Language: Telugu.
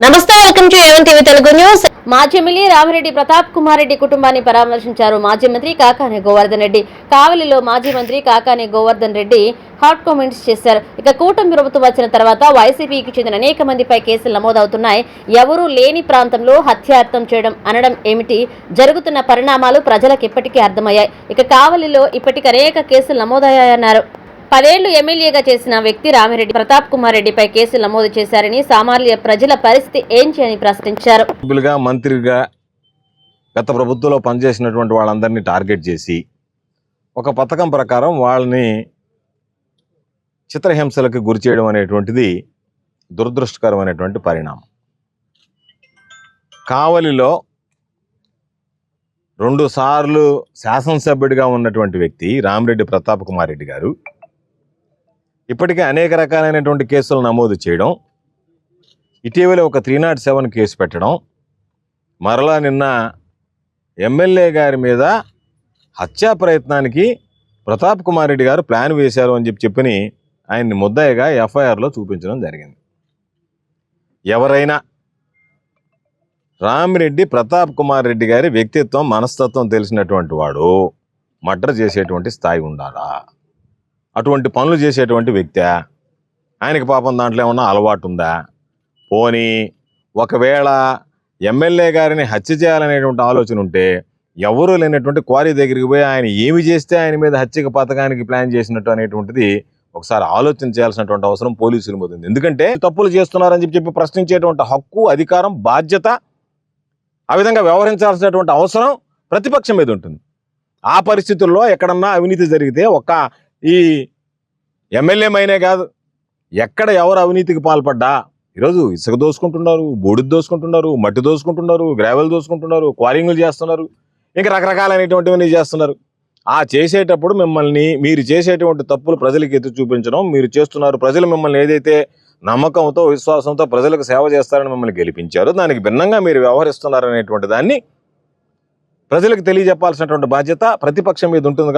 నమస్తే welcome to A one TV Telugu news. మాజీ ఎమ్మెల్యే రామిరెడ్డి ప్రతాప్ కుమార్ రెడ్డి కుటుంబాన్ని పరామర్శించారు. మాజీ మంత్రి కాకాని గోవర్ధన్ రెడ్డి. కావలిలో మాజీ మంత్రి కాకాని గోవర్ధన్ రెడ్డి హాట్ కామెంట్స్ చేశారు. ఇక కూటమి ప్రభుత్వం వచ్చిన తర్వాత వైసీపీకి చెందిన అనేక మందిపై కేసులు నమోదవుతున్నాయి. ఎవరూ లేని ప్రాంతంలో హత్యార్థం చేయడం అనడం ఏమిటి? జరుగుతున్న పరిణామాలు ప్రజలకు ఇప్పటికీ అర్థమయ్యాయి. ఇక కావలిలో ఇప్పటికీ అనేక కేసులు నమోదయ్యాయన్నారు. పదేళ్ళు ఎమ్మెల్యేగా చేసిన వ్యక్తి రామిరెడ్డి ప్రతాప్ కుమార్ రెడ్డిపై కేసులు నమోదు చేశారని సామాన్య ప్రజల పరిస్థితి ఏంటి అని ప్రశ్నించారు. మంత్రిగా గత ప్రభుత్వంలో పనిచేసినటువంటి వాళ్ళందరినీ టార్గెట్ చేసి ఒక పథకం ప్రకారం వాళ్ళని చిత్రహింసలకు గురి చేయడం అనేటువంటిది దురదృష్టకరమైనటువంటి పరిణామం. కావలిలో రెండుసార్లు శాసనసభ్యుడిగా ఉన్నటువంటి వ్యక్తి రామిరెడ్డి ప్రతాప్ కుమార్ రెడ్డి గారు ఇప్పటికే అనేక రకాలైనటువంటి కేసులు నమోదు చేయడం ఇటీవల ఒక త్రీ నాట్ సెవెన్ కేసు పెట్టడం మరలా నిన్న ఎమ్మెల్యే గారి మీద హత్యా ప్రయత్నానికి ప్రతాప్ కుమార్ రెడ్డి గారు ప్లాన్ వేశారు అని చెప్పి చెప్పని ఆయన్ని ముద్దాయిగా ఎఫ్ఐఆర్లో చూపించడం జరిగింది. ఎవరైనా రామిరెడ్డి ప్రతాప్ కుమార్ రెడ్డి గారి వ్యక్తిత్వం మనస్తత్వం తెలిసినటువంటి వాడు మర్డర్ చేసేటువంటి స్థాయి ఉండాలా? అటువంటి పనులు చేసేటువంటి వ్యక్తి ఆయనకి పాపం దాంట్లో ఏమన్నా అలవాటు ఉందా పోనీ ఒకవేళ ఎమ్మెల్యే గారిని హత్య చేయాలనేటువంటి ఆలోచన ఉంటే ఎవరూ లేనటువంటి క్వారీ దగ్గరికి పోయి ఆయన ఏమి చేస్తే ఆయన మీద హత్యకు పథకానికి ప్లాన్ చేసినట్టు అనేటువంటిది ఒకసారి ఆలోచన చేయాల్సినటువంటి అవసరం పోలీసులు మీద ఎందుకంటే తప్పులు చేస్తున్నారని చెప్పి చెప్పి ప్రశ్నించేటువంటి హక్కు అధికారం బాధ్యత ఆ విధంగా వ్యవహరించాల్సినటువంటి అవసరం ప్రతిపక్షం మీద ఉంటుంది. ఆ పరిస్థితుల్లో ఎక్కడన్నా అవినీతి జరిగితే ఒక ఈ ఎమ్మెల్యే మైనే కాదు ఎక్కడ ఎవరు అవినీతికి పాల్పడ్డా ఈరోజు ఇసుక దోసుకుంటున్నారు బూడిద దోసుకుంటున్నారు మట్టి దోసుకుంటున్నారు గ్రావెల్ దోసుకుంటున్నారు క్వారింగ్లు చేస్తున్నారు ఇంకా రకరకాలైనటువంటివన్నీ చేస్తున్నారు. ఆ చేసేటప్పుడు మిమ్మల్ని మీరు చేసేటువంటి తప్పులు ప్రజలకు ఎత్తి చూపించడం మీరు చేస్తున్నారు ప్రజలు మిమ్మల్ని ఏదైతే నమ్మకంతో విశ్వాసంతో ప్రజలకు సేవ చేస్తారని మిమ్మల్ని గెలిపించారు దానికి భిన్నంగా మీరు వ్యవహరిస్తున్నారు అనేటువంటి దాన్ని ప్రజలకు తెలియజెప్పాల్సినటువంటి బాధ్యత ప్రతిపక్షం మీద ఉంటుంది